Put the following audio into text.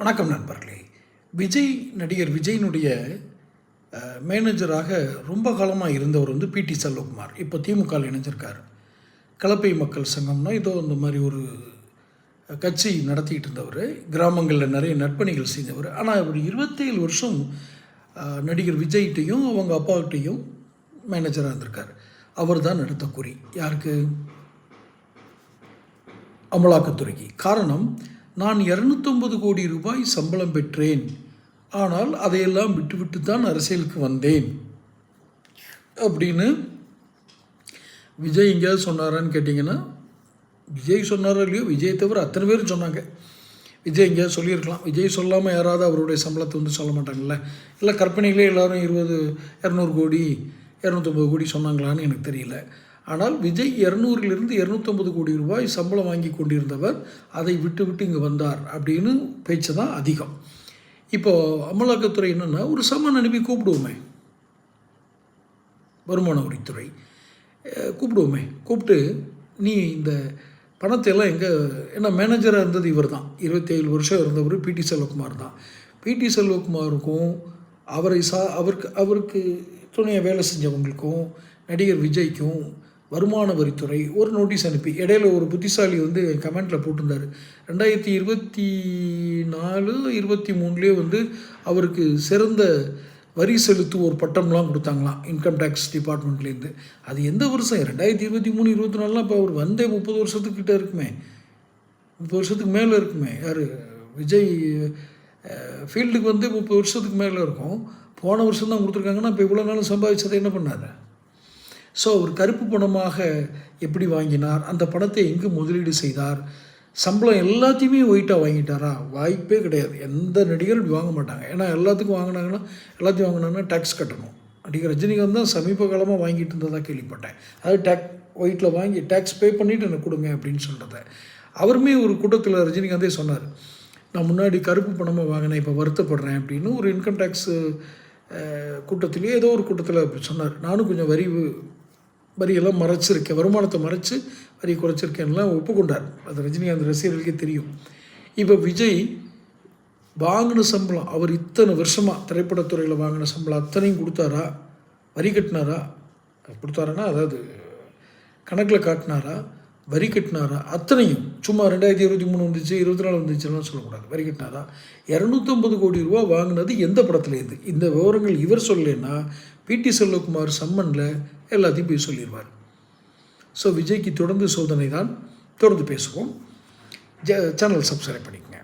வணக்கம் நண்பர்களே. விஜய் நடிகர் விஜயினுடைய மேனேஜராக ரொம்ப காலமாக இருந்தவர் வந்து பிடி செல்வகுமார் இப்போ திமுக இணைஞ்சிருக்கார். கலப்பை மக்கள் சங்கம்னா ஏதோ இந்த மாதிரி ஒரு கட்சி நடத்திக்கிட்டு இருந்தவர். கிராமங்களில் நிறைய நற்பணிகள் செய்தவர். ஆனால் ஒரு இருபத்தேழு வருஷம் நடிகர் விஜய்கிட்டையும் அவங்க அப்பாக்கிட்டையும் மேனேஜராக இருந்திருக்கார். அவர் தான் அடுத்த குறி. யாருக்கு? அமலாக்கத்துறைக்கு. காரணம் நான் இரநூத்தொம்பது கோடி ரூபாய் சம்பளம் பெற்றேன். ஆனால் அதையெல்லாம் விட்டுவிட்டு தான் அரசியலுக்கு வந்தேன். அப்படின்னு விஜய் எங்கேயாவது சொன்னாரான்னு கேட்டிங்கன்னா விஜய் சொன்னாரோ இல்லையோ விஜய் தவிர அத்தனை பேரும் சொன்னாங்க. விஜய் எங்கேயாவது சொல்லியிருக்கலாம். விஜய் சொல்லாமல் யாராவது அவருடைய சம்பளத்தை வந்து சொல்ல மாட்டாங்கல்ல? இல்லை கற்பனைகளே எல்லாரும் இருபது இரநூறு கோடி இரநூத்தொம்பது கோடி சொன்னாங்களான்னு எனக்கு தெரியல. ஆனால் விஜய் இரநூறிலிருந்து இரநூத்தொம்பது கோடி ரூபாய் சம்பளம் வாங்கி கொண்டிருந்தவர் அதை விட்டு விட்டு இங்கே வந்தார் அப்படின்னு பேச்சு தான் அதிகம். இப்போது அமலாக்கத்துறை என்னென்னா ஒரு சம்மன் அனுப்பி கூப்பிடுவோமே. வருமான வரித்துறை. கூப்பிடுவோமே. கூப்பிட்டு நீ இந்த பணத்தை எல்லாம் எங்கே ஏன்னா மேனேஜராக இருந்தது இவர் தான். இருபத்தேழு வருஷம் இருந்தவர் பிடி செல்வகுமார் தான். பிடி செல்வகுமாருக்கும் அவரை சா அவருக்கு அவருக்கு துணையை வேலை செஞ்சவங்களுக்கும் நடிகர் விஜய்க்கும் வருமான வரித்துறை ஒரு நோட்டீஸ் அனுப்பி இடையில ஒரு புத்திசாலி வந்து கமெண்ட்டில் போட்டிருந்தார். ரெண்டாயிரத்தி இருபத்தி நாலு இருபத்தி மூணுலேயே வந்து அவருக்கு சிறந்த வரி செலுத்துவோர் பட்டம்லாம் கொடுத்தாங்களாம் இன்கம் டேக்ஸ் டிபார்ட்மெண்ட்லேருந்து அது எந்த வருஷம்? ரெண்டாயிரத்தி இருபத்தி மூணு இருபத்தி நாலுலாம் இப்போ அவர் வந்தே முப்பது வருஷத்துக்கிட்ட இருக்குமே. முப்பது வருஷத்துக்கு மேலே இருக்குமே. யார்? விஜய் ஃபீல்டுக்கு வந்து முப்பது வருஷத்துக்கு மேலே இருக்கும். போன வருஷம் தான் கொடுத்துருக்காங்கன்னா இப்போ இவ்வளோ நாளும் சம்பாதிச்சதை என்ன பண்ணார்? ஸோ அவர் கருப்பு பணமாக எப்படி வாங்கினார்? அந்த பணத்தை எங்கு முதலீடு செய்தார்? சம்பளம் எல்லாத்தையுமே ஒயிட்டாக வாங்கிட்டாரா? வாய்ப்பே கிடையாது. எந்த நடிகரும் இப்படி வாங்க மாட்டாங்க. ஏன்னா எல்லாத்துக்கும் வாங்கினாங்கன்னா எல்லாத்தையும் வாங்கினாங்கன்னா டேக்ஸ் கட்டணும். நடிகர் ரஜினிகாந்த் தான் சமீப காலமாக வாங்கிட்டு இருந்ததாக கேள்விப்பட்டேன். அதாவது டேக் ஒயிட்டில் வாங்கி டேக்ஸ் பே பண்ணிவிட்டு எனக்கு கொடுங்க அப்படின்னு சொல்கிறத அவருமே ஒரு கூட்டத்தில் ரஜினிகாந்தே சொன்னார். நான் முன்னாடி கருப்பு பணமாக வாங்கினேன் இப்போ வருத்தப்படுறேன் அப்படின்னு ஒரு இன்கம் டேக்ஸு கூட்டத்திலேயே ஏதோ ஒரு கூட்டத்தில் அப்படி சொன்னார். நானும் கொஞ்சம் வரி வரியெல்லாம் மறைச்சிருக்கேன். வருமானத்தை மறைச்சு வரி குறைச்சிருக்கேன்லாம் ஒப்புக்கொண்டார். அது ரஜினிகாந்த் ரசிகர்களுக்கே தெரியும். இப்போ விஜய் வாங்கின சம்பளம் அவர் இத்தனை வருஷமாக திரைப்படத்துறையில் வாங்கின சம்பளம் அத்தனையும் கொடுத்தாரா? வரி கட்டினாரா? கொடுத்தாருன்னா அதாவது கணக்கில் காட்டினாரா? வரி கட்டினாரா? அத்தனையும். சும்மா ரெண்டாயிரத்தி இருபத்தி மூணு வந்துச்சு இருபத்தி நாலு வந்துச்சுலாம் சொல்லக்கூடாது. வரி கட்டினாரா? இரநூத்தம்பது கோடி ரூபா வாங்கினது எந்த படத்துலேருந்து இந்த விவரங்கள் இவர் சொல்லலைன்னா பிடி செல்வகுமார் சம்மனில் எல்லாத்தையும் போய் சொல்லிடுவார் ஸோ விஜய்க்கு தொடர்ந்து சோதனை தான் தொடர்ந்து பேசுவோம். ஜ சேனல் சப்ஸ்கிரைப் பண்ணிக்கோங்க.